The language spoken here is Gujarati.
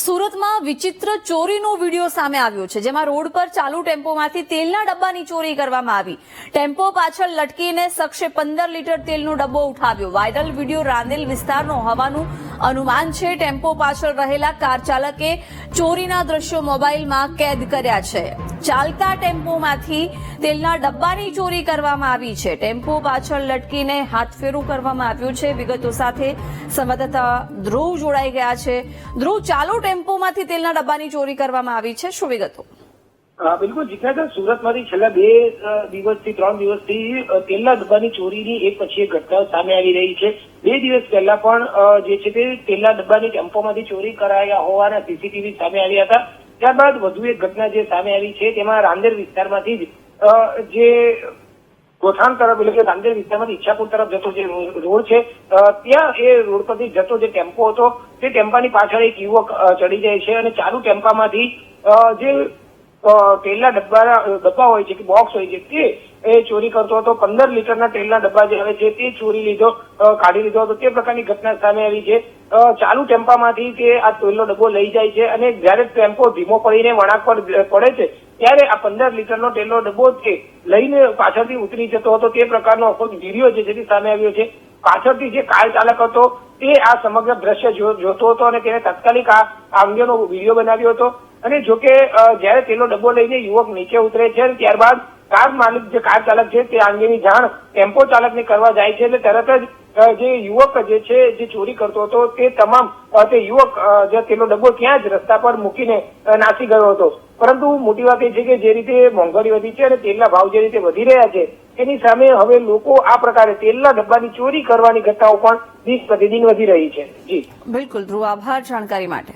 સુરતમાં વિચિત્ર ચોરીનો વીડિયો સામે આવ્યો છે, જેમાં રોડ પર ચાલુ ટેમ્પોમાંથી તેલના ડબ્બાની ચોરી કરવામાં આવી. ટેમ્પો પાછળ લટકીને શખ્સે પંદર લીટર તેલનો ડબ્બો ઉઠાવ્યો. વાયરલ વીડિયો રાંદેલ વિસ્તારનો હોવાનું અનુમાન છે. ટેમ્પો પાછળ રહેલા કાર ચાલકે ચોરીના દ્રશ્યો મોબાઈલમાં કેદ કર્યા છે. ચાલતા ટેમ્પોમાંથી તેલના ડબ્બાની ચોરી કરવામાં આવી છે. ટેમ્પો પાછળ લટકીને હાથફેરું કરવામાં આવ્યું છે. વિગતો સાથે સંવાદદાતા ધ્રુવ જોડાઈ ગયા છે. ધ્રુવ, ચાલુ ટેમ્પોમાંથી તેલના ડબ્બાની ચોરી કરવામાં આવી છે. શું વિગતો? બિલકુલ. જીતનાગર સુરતમાંથી છેલ્લા બે દિવસથી, ત્રણ દિવસથી તેલના ડબ્બાની ચોરીની એક પછી એક ઘટનાઓ સામે આવી રહી છે. બે દિવસ પહેલા પણ જે છે તે તેલના ડબ્બાની ટેમ્પોમાંથી ચોરી કરાયા હોવાના સીસીટીવી સામે આવ્યા હતા. ત્યારબાદ વધુ એક ઘટના જે સામે આવી છે, તેમાં રાંદેર વિસ્તારમાંથી જે ગોઠાણ તરફ એટલે કે નાંદેડ વિસ્તારમાંથી ઈચ્છાપુર તરફ જતો જે રોડ છે ત્યાં એ રોડ પરથી જતો જે ટેમ્પો હતો, તે ટેમ્પાની પાછળ એક યુવક ચડી જાય છે અને ચાલુ ટેમ્પામાંથી જે તેલના ડબ્બા ડબ્બા હોય છે કે બોક્સ હોય છે તે એ ચોરી કરતો હતો. પંદર લીટરના તેલના ડબ્બા જે આવે છે તે ચોરી લીધો કાઢી લીધો હતો. તે પ્રકારની ઘટના સામે આવી છે. ચાલુ ટેમ્પામાંથી તે આ તેલનો ડબ્બો લઈ જાય છે અને જ્યારે ટેમ્પો ધીમો પડીને વળાંક પર પડે છે, ત્યારે આ પંદર લીટરનો તેલનો ડબ્બો છે લઈને પાછળથી ઉતરી જતો હતો. તે પ્રકારનો આખો વીડિયો છે જેથી સામે આવ્યો છે, પાછળથી જે કાર ચાલક હતો, તે આ સમગ્ર દ્રશ્ય જોતો હતો અને તેને તાત્કાલિક આ અંગેનો વીડિયો બનાવ્યો હતો. અને જો કે અ, જ્યારે તેનો ડબ્બો લઈને યુવક નીચે ઉતરે છે ત્યારબાદ કાર માલિક જે કાર ચાલક છે તે અંગેની જાણ ટેમ્પો ચાલકને કરવા જાય છે એટલે તરત જ જે યુવક જે છે જે ચોરી કરતો હતો તે તમામ તે યુવક જે તેનો ડબ્બો ત્યાં જ રસ્તા પર મૂકીને નાસી ગયો હતો. પરંતુ મોટી વાત એ છે કે જે રીતે મોંઘવારી વધી છે અને તેલના ભાવ જે રીતે વધી રહ્યા છે એની સામે હવે લોકો આ પ્રકારે તેલના ડબ્બાની ચોરી કરવાની ઘટનાઓ પણ દિવસ પ્રતિદિન વધી રહી છે. જી. બિલકુલ ધ્રુવ આભાર જાણકારી માટે.